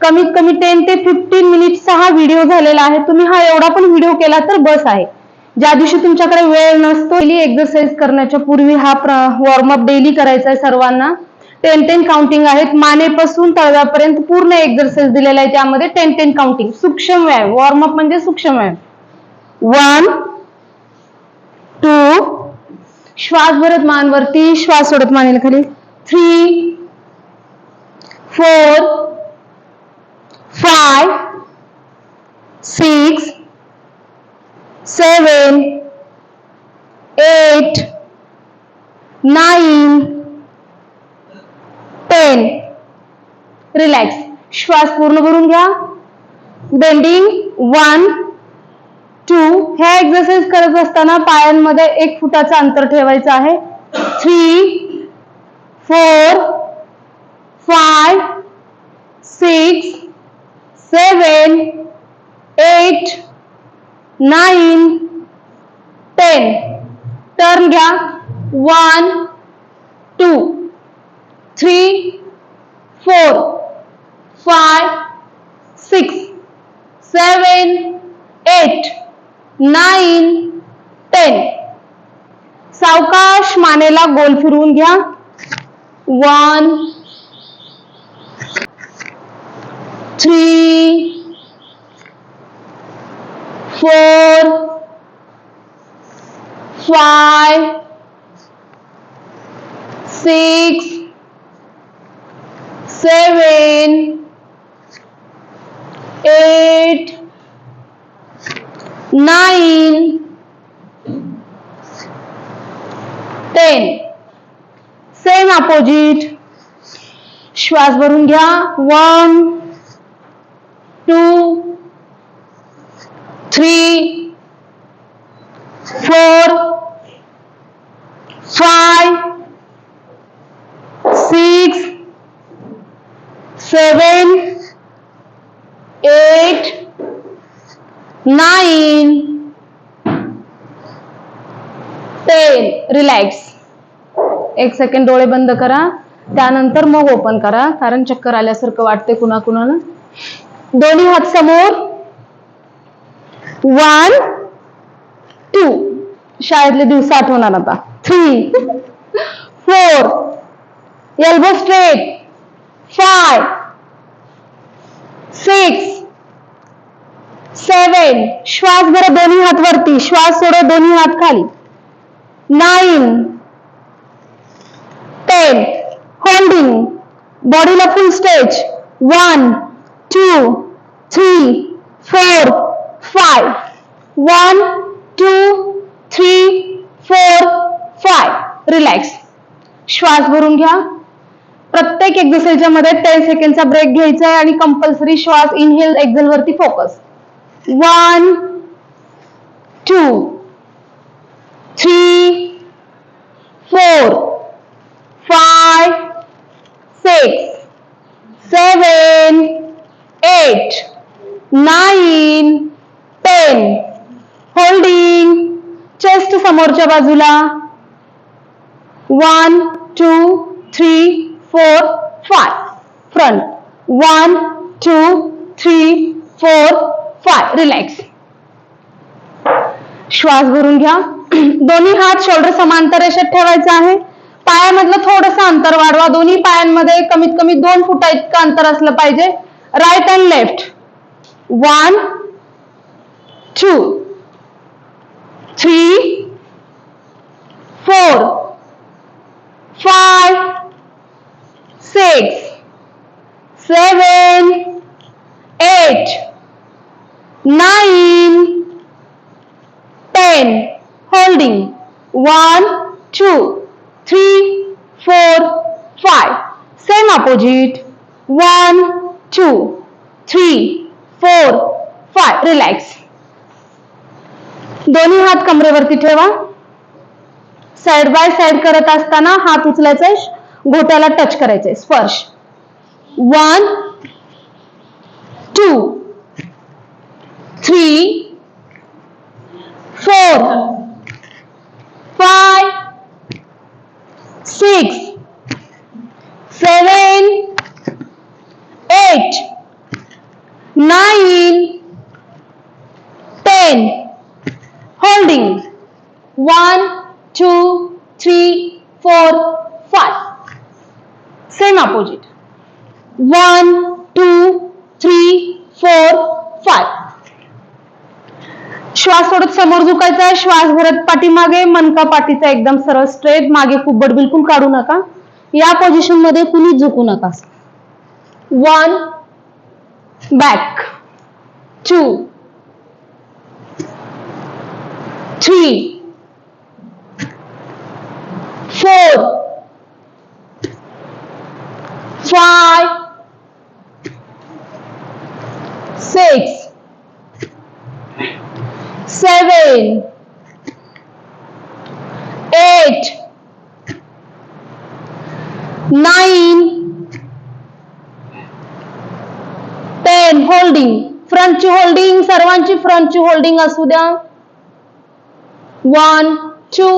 कमीत कमी टेन ते फिफ्टीन मिनिटचा हा व्हिडिओ झालेला आहे. तुम्ही हा एवढा पण व्हिडिओ केला तर बस आहे. ज्या दिवशी तुमच्याकडे वेळ नसतो डेली एक्सरसाइज करण्याच्या पूर्वी हा वॉर्मअप डेली करायचा आहे सर्वांना. टेन टेन काउंटिंग आहेत. मानेपासून तळव्यापर्यंत पूर्ण एक्सरसाइज दिलेला आहे त्यामध्ये टेन टेन काउंटिंग सूक्ष्म व्यायाम. वॉर्मअप म्हणजे सूक्ष्म व्यायाम. वन टू श्वास भरत मानवरती श्वास सोडत मानेल खाली. Three four five six seven eight nine ten relax श्वास पूर्ण भरून घ्या. बेंडिंग वन टू ह्या एक्सरसाइज करत असताना पायांमध्ये एक फुटाचं अंतर ठेवायचं आहे. Three four five six seven eight nine ten. Turn घ्या. One two three four five six seven eight nine ten. सावकाश मानेला गोल फिरवून घ्या. One three four five six seven eight nine ten same opposite श्वास भरून घ्या. One two three four five six seven eight nine ten. Relax एक second डोळे बंद करा. त्यानंतर मग ओपन करा. कारण चक्कर आल्यासारखं वाटते कुणा कुणाला दोन्ही हात समोर. वन टू शाळेतले दिवस आठवणार आता. Three four elbow straight five six seven श्वास भरा दोन्ही हात वरती. श्वास सोडा दोन्ही हात खाली. नाईन टेन होल्डिंग बॉडीला full stage one two three four five one two three four five relax श्वास भरून घ्या. प्रत्येक एक्झरसाइजच्या मध्ये टेन सेकंडचा ब्रेक घ्यायचा आहे आणि कंपल्सरी श्वास इनहेल एक्झेल वरती focus one two three four five six seven eight nine ten holding chest समोरच्या बाजूला. One two three four five front one two three four five relax श्वास भरून घ्या. दोन्ही हात शोल्डर समांतर रेषेत ठेवायचा आहे. पायामधलं थोडस अंतर वाढवा. दोन्ही पायांमध्ये कमीत कमी दोन फुटा इतकं अंतर असलं पाहिजे. Right and left one two, three, four, five, six, seven, eight, nine, ten. Holding one, two, three, four, five. Same opposite one, two, three, four, five. Relax. दोन्ही हात कमरेवरती ठेवा. साइड बाय साइड करत असताना हात उचलायचे घोट्याला टच करायचे. स्पर्श. One two three four five six seven eight nine ten holding one two three four five same opposite one two three four five श्वास सोडत समोर झुकायचा आहे. श्वास भरत पाठीमागे मनका पाठीचा एकदम सरळ स्ट्रेट मागे कुब्बड बिलकुल काढू नका. या पोझिशनमध्ये कुणी झुकू नका. One back two three seven, eight, nine, ten. Holding फ्रंटची holding सर्वांची फ्रंटची होल्डिंग असू द्या one two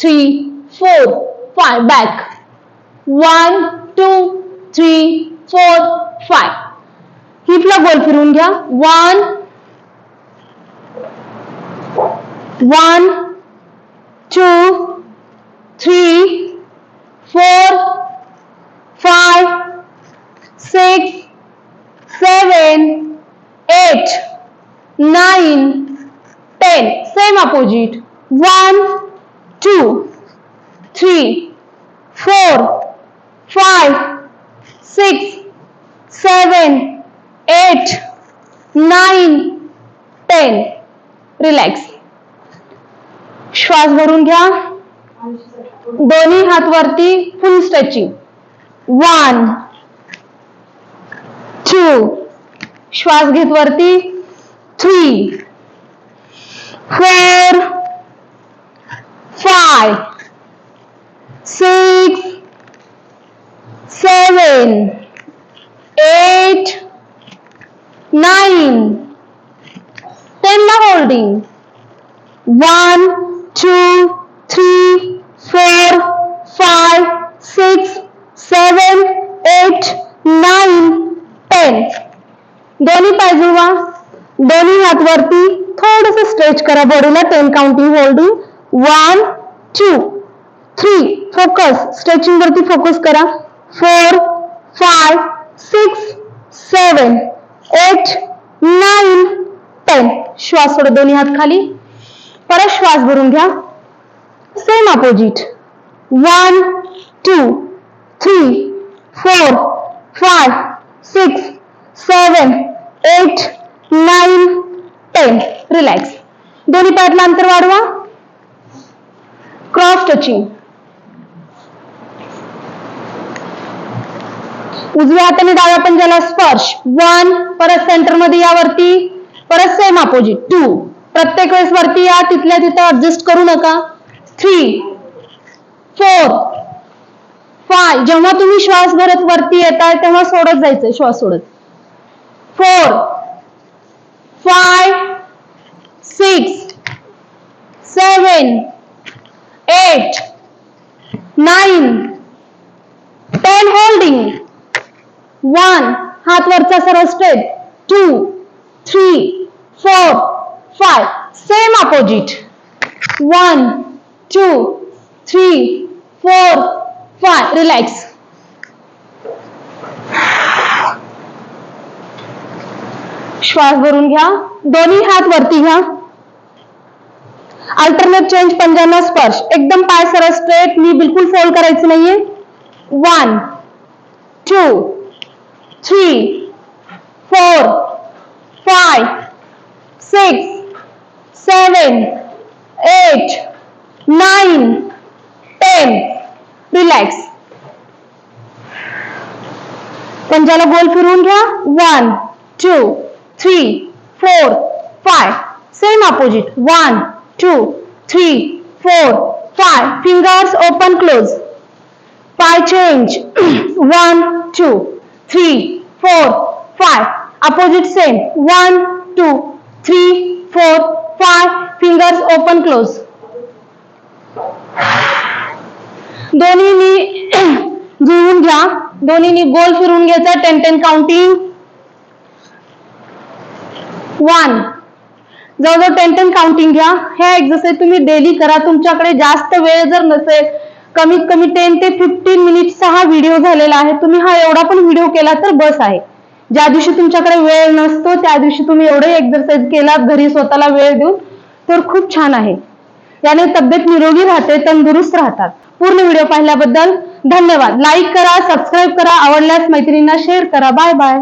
three four five back one two three four five हिपला गोल फिरून घ्या one One, two, three, four, five, six, seven, eight, nine, ten. Same opposite. One, two, three, four, five, six, seven, eight, nine, ten. Relax. श्वास भरून घ्या. दोन्ही हात वरती फुल stretching one two श्वास घेत वरती. Three four five six seven eight nine टेनला holding one two three four five six seven eight nine ten दोन्ही पाय दोन्ही हात वरती थोडस स्ट्रेच करा बॉडीला ten counting holding one two three focus stretching वरती फोकस करा. Four five six seven eight nine ten श्वास सोडा दोन्ही हात खाली. परत श्वास भरून घ्या. Same opposite one two three four five six seven eight nine ten relax दोन्ही पायातलं अंतर वाढवा. क्रॉस टचिंग उजव्या हाताने डाव्या पंजाला स्पर्श. वन परत सेंटर मध्ये यावरती. परत सेम अपोजिट टू प्रत्येक वेळेस वरती या तिथल्या तिथं ऍडजस्ट करू नका. थ्री फोर फाय जेव्हा तुम्ही श्वास भरत वरती येताय तेव्हा सोडत जायचंय श्वास सोडत. Four five six seven eight nine ten holding one हात वरचा सरळ straight two three four five same opposite one two three four five relax श्वास भरून घ्या. दोन्ही हात वरती घ्या. अल्टरनेट चेंज पंजाना स्पर्श. एकदम पाय सरळ स्ट्रेट मी बिलकुल फोल्ड करायचं नाहीये. One two three four five six seven eight nine ten relax पंजाला गोल फिरवून घ्या one two three four five same opposite one two three four five fingers open close पाय change one two three four five opposite same one two three four five fingers open close दोन्हीनी जुळवून घ्या. दोन्हीनी गोल फिरून घ्यायचा. Ten ten counting one जवळजवळ ten ten counting घ्या. हे एक्सरसाइज तुम्ही डेली करा. तुमच्याकडे जास्त वेळ जर नसेल कमीत कमी टेन ते फिफ्टीन मिनिट हा व्हिडिओ झालेला आहे. तुम्ही हा एवढा पण व्हिडिओ केला तर बस आहे. ज्या दिवशी तुमच्याकडे वेळ नसतो त्या दिवशी तुम्ही एवढे एक्सरसाइज केला घरी स्वतःला वेळ देऊन तर खूप छान आहे. याने तब्येत निरोगी राहते तंदुरुस्त राहतात. पूर्ण व्हिडिओ पाहिल्याबद्दल धन्यवाद. लाईक करा सबस्क्राईब करा आवडल्यास मैत्रिणींना शेअर करा. Bye bye